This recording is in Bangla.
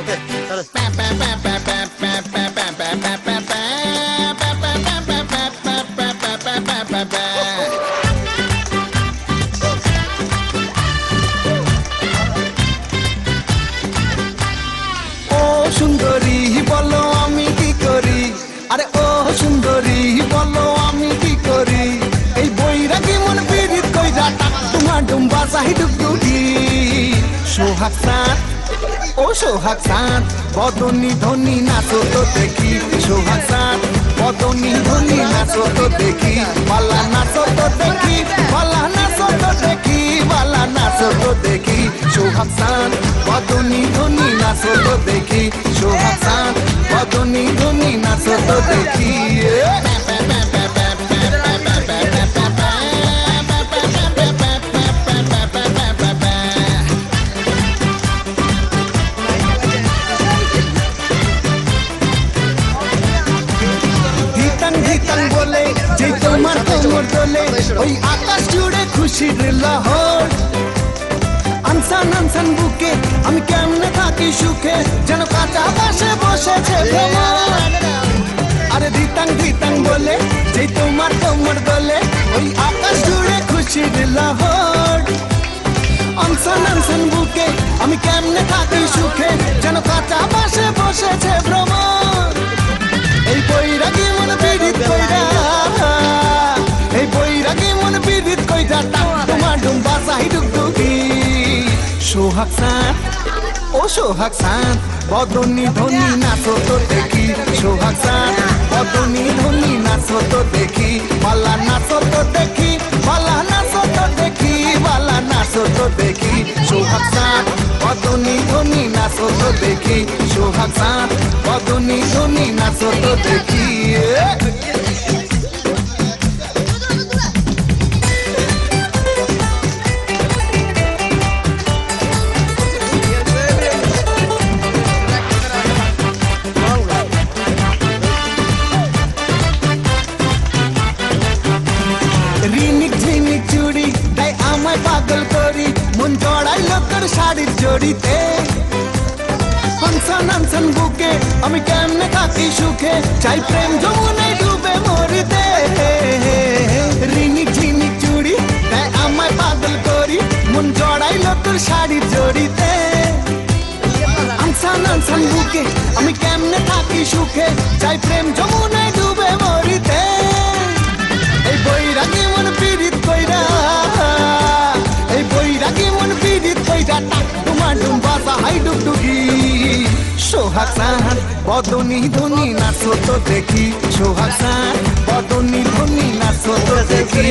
ওকে চলো ও সুন্দরী সোহাগ ও সোহাগ সাত বদনি ধনি নাচো তো দেখি সোহাগ সাত বদনি ধনি নাচো তো দেখি পালা নাচো তো দেখি পালা নাচো তো দেখি পালা নাচো তো দেখি সোহাগ সাত বদনি ধনি নাচো তো দেখি সোহাগ সাত বদনি ধনি নাচো তো দেখি বলে, যে তোমার কোমর দোলে ওই আকাশ জুড়ে খুশির লহর। আনসান আনসান বুকে আমি কেমনে থাকি সুখে, যেন কাঁচা বাসে বসেছে আরে ধিতাং ধিতাং বলে, যে তোমার কোমর দোলে ওই আকাশ জুড়ে খুশির লহর। আনসান আনসান বুকে আমি কেমনে থাকি সুখে সোহাগ সাত ও সোহাগ সাত বদনি ধনি নাচো তো দেখি। সোহাগ সাত বদনি ধনি নাচো তো দেখি। পালা নাচো তো দেখি পালা নাচো তো দেখি পালা নাচো তো দেখি। সোহাগ সাত বদনি ধনি নাচো তো দেখি। সোহাগ সাত বদনি ধনি নাচো তো দেখি। শাড়ির জড়িতে। হানসান হানসান বুকে আমি কেমনে থাকি সুখে? চাই প্রেম যমুনায় ডুবে মরিতে। রিনিক ঝিনিক চুড়ি তাই আমায় পাগল করি। মন জড়াইল তোর শাড়ির জড়িতে। আনসান আনসান, বুকে আমি কেমনে থাকি সুখে? চাই প্রেম যমুনায় ডুবে মরিতে। সাহাই ডুগডুগি, সোহাগ সান বদনি ধনি নাচো তো দেখি, সোহাগ সান বদনি ধনি নাচো তো দেখি